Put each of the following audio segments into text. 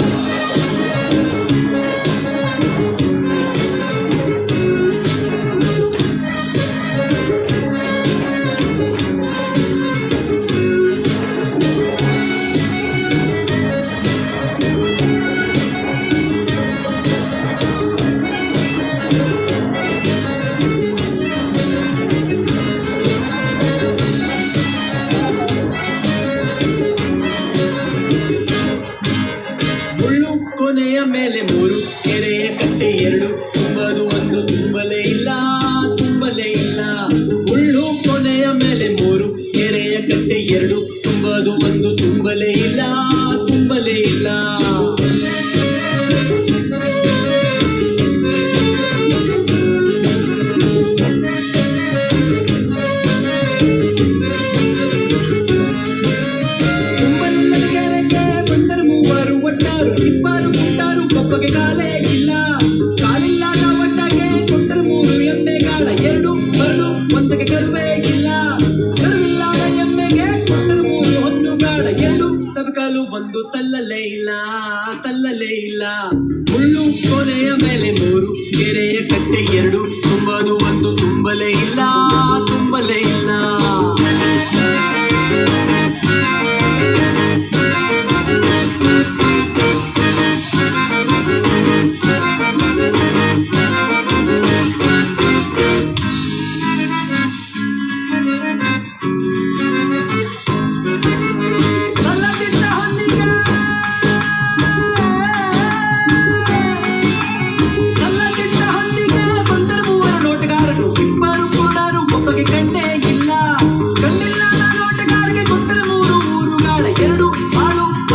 Yeah. ಒಂದು ತುಂಬಲೇ ಇಲ್ಲ ತುಂಬಲೇ ಇಲ್ಲ. ತುಂಬಲಿಲ್ಲದ ಕೆರೆಗೆ ಬಂದರು ಮೂವರು ಸಲ್ಲಲೇ ಇಲ್ಲ. ಮುಳ್ಳು ಕೊನೆಯ ಮೇಲೆ ಮೂರು, ಕೆರೆಯ ಕಟ್ಟೆ ಎರಡು ತುಂಬದು ಒಂದು, ತುಂಬಲೇ ಇಲ್ಲ ತುಂಬಲೇ ಇಲ್ಲ.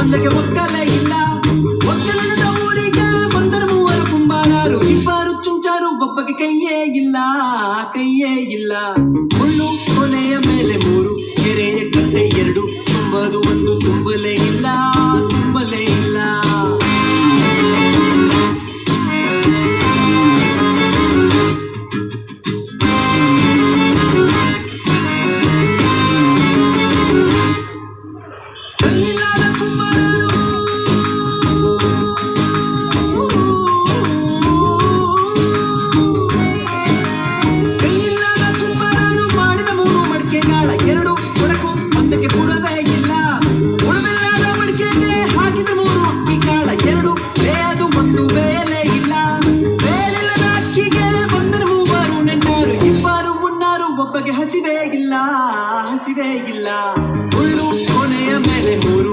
ಒತ್ತಗೆ ಒಕ್ಕಲ ಇಲ್ಲ ಒಕ್ಕಲನದ ಊರಿಗೆ ಒಂದರ ಮೂವರು ಕುಂಬಾರರು ಇಬ್ಬರು ಚುಂಚಾರು ಒಬ್ಬಗೆ ಕೈಯೇ ಇಲ್ಲ ಕೈಯೇ ಇಲ್ಲ ಅದಕ್ಕೆ ಇಲ್ಲ. ಹಾಕಿದ ಮೂರು ಎರಡು. ಬೇಯದು ಇಲ್ಲ. ಬಂದರು ಇಬ್ಬರು ಒಬ್ಬಗೆ ಹಸಿವೇ ಇಲ್ಲ. ಹಸಿವೇ ಇಲ್ಲ. ಹುಲ್ಲು ಕೊನೆಯ ಮೇಲೆ ಮೂರು